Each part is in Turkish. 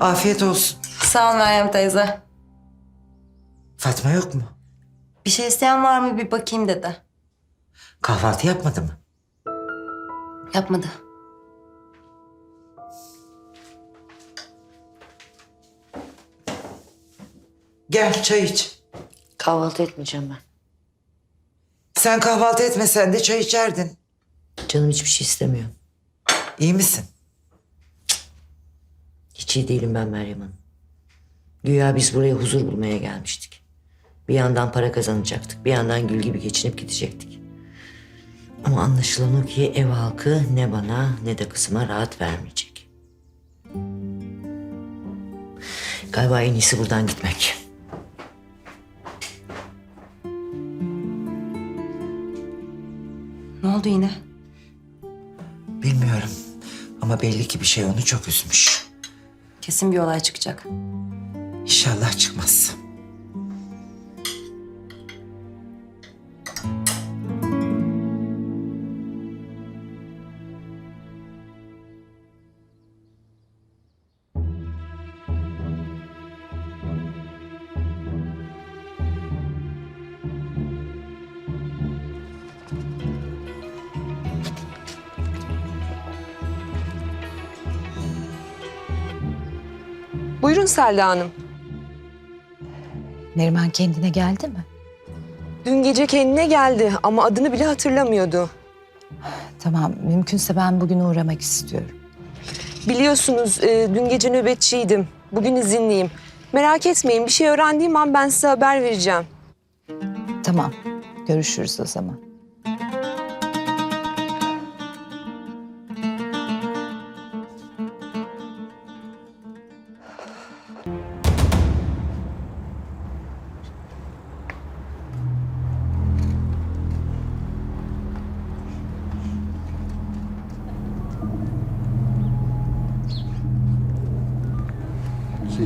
Afiyet olsun. Sağ ol Meryem teyze. Fatma yok mu? Bir şey isteyen var mı bir bakayım dedi. Kahvaltı yapmadı mı? Yapmadı. Gel çay iç. Kahvaltı etmeyeceğim ben. Sen kahvaltı etmesen de çay içerdin. Canım hiçbir şey istemiyor. İyi misin? İyi değilim ben Meryem Hanım. Güya biz buraya huzur bulmaya gelmiştik. Bir yandan para kazanacaktık. Bir yandan gül gibi geçinip gidecektik. Ama anlaşılan o ki ev halkı ne bana ne de kızıma rahat vermeyecek. Galiba en iyisi buradan gitmek. Ne oldu yine? Bilmiyorum. Ama belli ki bir şey onu çok üzmüş. Kesin bir olay çıkacak. İnşallah çıkmaz. Buyurun Selda Hanım. Neriman kendine geldi mi? Dün gece kendine geldi ama adını bile hatırlamıyordu. Tamam, mümkünse ben bugün uğramak istiyorum. Biliyorsunuz e, dün gece nöbetçiydim. Bugün izinliyim. Merak etmeyin bir şey öğrendiğim an ben size haber vereceğim. Tamam, görüşürüz o zaman.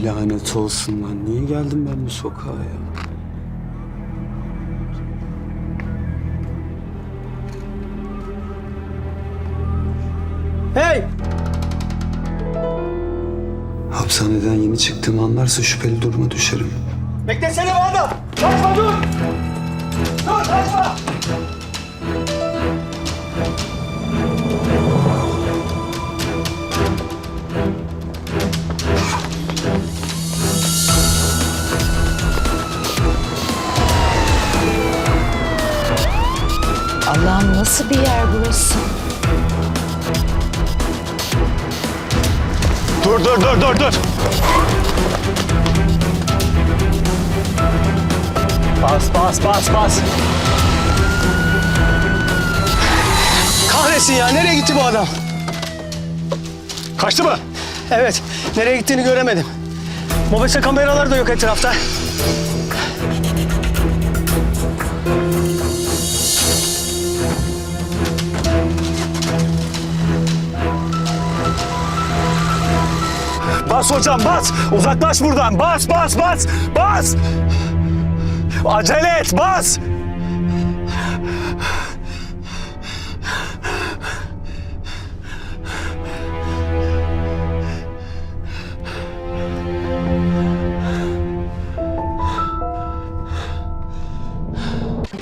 Lanet olsun lan. Niye geldim ben bu sokağa ya? Hey! Hapishaneden yeni çıktığımı anlarsa şüpheli duruma düşerim. Beklesene adam! Kaçma dur! Dur kaçma! Allah'ım nasıl bir yer burası? Dur dur dur dur dur! Bas bas bas bas! Kahretsin ya nereye gitti bu adam? Kaçtı mı? Evet. Nereye gittiğini göremedim. Mobese kameraları da yok etrafta. Bas hocam bas. Uzaklaş buradan. Bas bas bas. Bas. Acele et bas.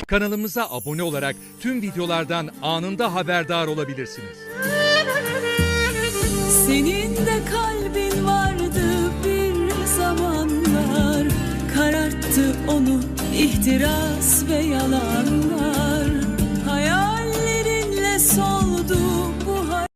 Kanalımıza abone olarak tüm videolardan anında haberdar olabilirsiniz. Senin de kalbin vardı bir zamanlar. Kararttı onu ihtiras ve yalanlar. Hayallerinle soldu